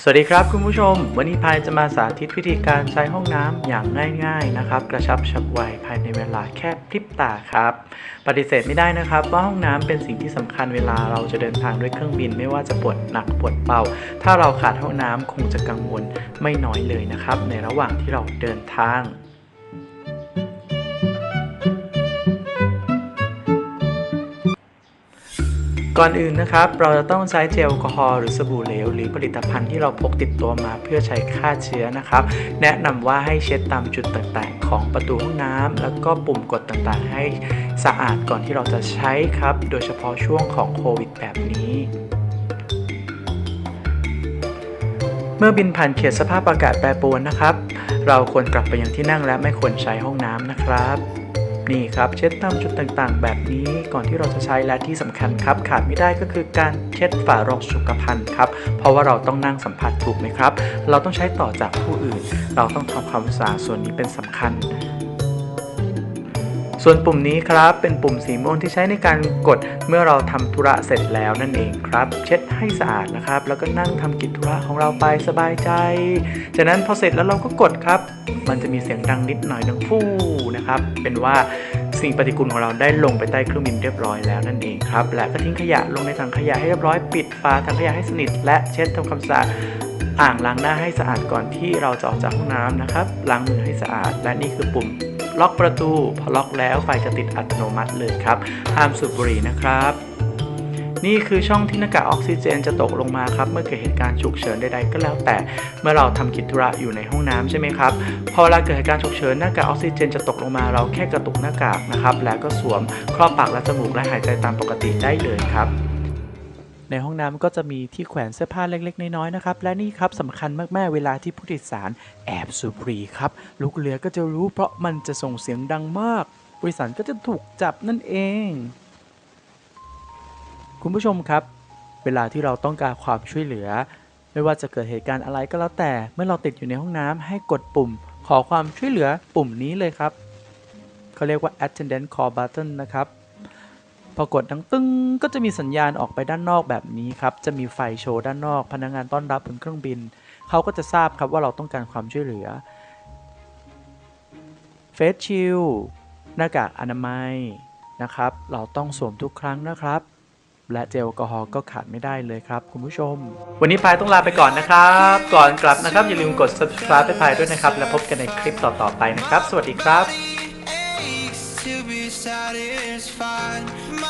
สวัสดีครับคุณผู้ชม วันนี้พายจะมาสาธิตวิธีการใช้ห้องน้ำอย่างง่ายๆนะครับ กระชับฉับไวภายในเวลาแค่พริบตาครับ ปฏิเสธไม่ได้นะครับว่าห้องน้ำเป็นสิ่งที่สำคัญเวลาเราจะเดินทางด้วยเครื่องบินไม่ว่าจะปวดหนักปวดเบาถ้าเราขาดห้องน้ำคงจะกังวลไม่น้อยเลยนะครับ ในระหว่างที่เราเดินทาง ก่อนอื่นนะครับ เราจะต้องใช้เจลแอลกอฮอล์หรือสบู่เหลว หรือผลิตภัณฑ์ที่เราพกติดตัวมาเพื่อใช้ฆ่าเชื้อนะครับ แนะนำว่าให้เช็ดตามจุดต่างๆ ของประตูห้องน้ำแล้วก็ปุ่มกดต่างๆ ให้สะอาดก่อนที่เราจะใช้ครับ โดยเฉพาะช่วงของโควิดแบบนี้เมื่อบินผ่านเขตสภาพอากาศแปรปรวนนะครับ เราควรกลับไปยังที่นั่งและไม่ควรใช้ห้องน้ำนะครับ นี่ครับเช็ดตามจุดต่างๆ แบบนี้ก่อนที่เราจะใช้และที่สำคัญครับ ขาดไม่ได้ก็คือการเช็ดฝารองสุขภัณฑ์ครับ เพราะว่าเราต้องนั่งสัมผัสถูกไหมครับ เราต้องใช้ต่อจากผู้อื่น เราต้องทำความสะอาดส่วนนี้เป็นสำคัญ ส่วนปุ่มนี้ครับเป็นปุ่มสีม่วงที่ใช้ในการกดเมื่อเราทำธุระเสร็จแล้วนั่นเองครับ เช็ดให้สะอาดนะครับ แล้วก็นั่งทำกิจธุระของเราไปสบายใจ จากนั้นพอเสร็จแล้วเราก็กดครับ มันจะมีเสียงดังนิดหน่อยดังฟู่นะครับ เป็นว่าสิ่งปฏิกูลของเราได้ลงไปใต้เครื่องบินเรียบร้อยแล้วนั่นเองครับ และก็ทิ้งขยะลงในถังขยะให้เรียบร้อยปิดฝาถังขยะให้สนิท และเช็ดทำความสะอาดอ่างล้างหน้าให้สะอาดก่อนที่เราจะออกจากห้องน้ำนะครับล้างมือให้สะอาด และนี่คือปุ่ม ล็อกประตู พอล็อกแล้วไฟจะติดอัตโนมัติเลยครับ ห้ามสูบบุหรี่นะครับ นี่คือช่องที่หน้ากากออกซิเจนจะตกลงมาครับ เมื่อเกิดเหตุการณ์ฉุกเฉินใดๆก็แล้วแต่ เมื่อเราทำกิจธุระอยู่ในห้องน้ำใช่ไหมครับ พอเวลาเกิดเหตุการณ์ฉุกเฉินหน้ากากออกซิเจนจะตกลงมาเราแค่กระตุกหน้ากากนะครับ แล้วก็สวมครอบปากและจมูกและหายใจตามปกติได้เลยครับ ในห้องน้ำก็จะมีที่แขวนเสื้อผ้าเล็ก ๆ น้อยๆนะครับ และนี่ครับสำคัญมากๆเวลาที่ผู้โดยสารแอบสูบบุหรี่ครับ ลูกเรือก็จะรู้เพราะมันจะส่งเสียงดังมากบริษัทก็จะถูกจับนั่นเอง คุณผู้ชมครับ เวลาที่เราต้องการความช่วยเหลือ ไม่ว่าจะเกิดเหตุการณ์อะไรก็แล้วแต่ เมื่อเราติดอยู่ในห้องน้ำให้กดปุ่ม ขอความช่วยเหลือปุ่มนี้เลยครับเขาเรียกว่า attendant call button นะครับ พอกดดังตึ้งก็จะมีสัญญาณออกไปด้านนอกแบบนี้ครับ จะมีไฟโชว์ด้านนอก พนักงานต้อนรับบนเครื่องบิน เขาก็จะทราบครับว่าเราต้องการความช่วยเหลือเฟสชิลหน้ากากอนามัยนะครับ เราต้องสวมทุกครั้งนะครับ และเจลแอลกอฮอล์ก็ขาดไม่ได้เลยครับ คุณผู้ชม วันนี้พายต้องลาไปก่อนนะครับ ก่อนกลับนะครับ อย่าลืมกด subscribe ให้พายด้วยนะครับ แล้วพบกันในคลิปต่อๆไปนะครับ สวัสดีครับ satisfied.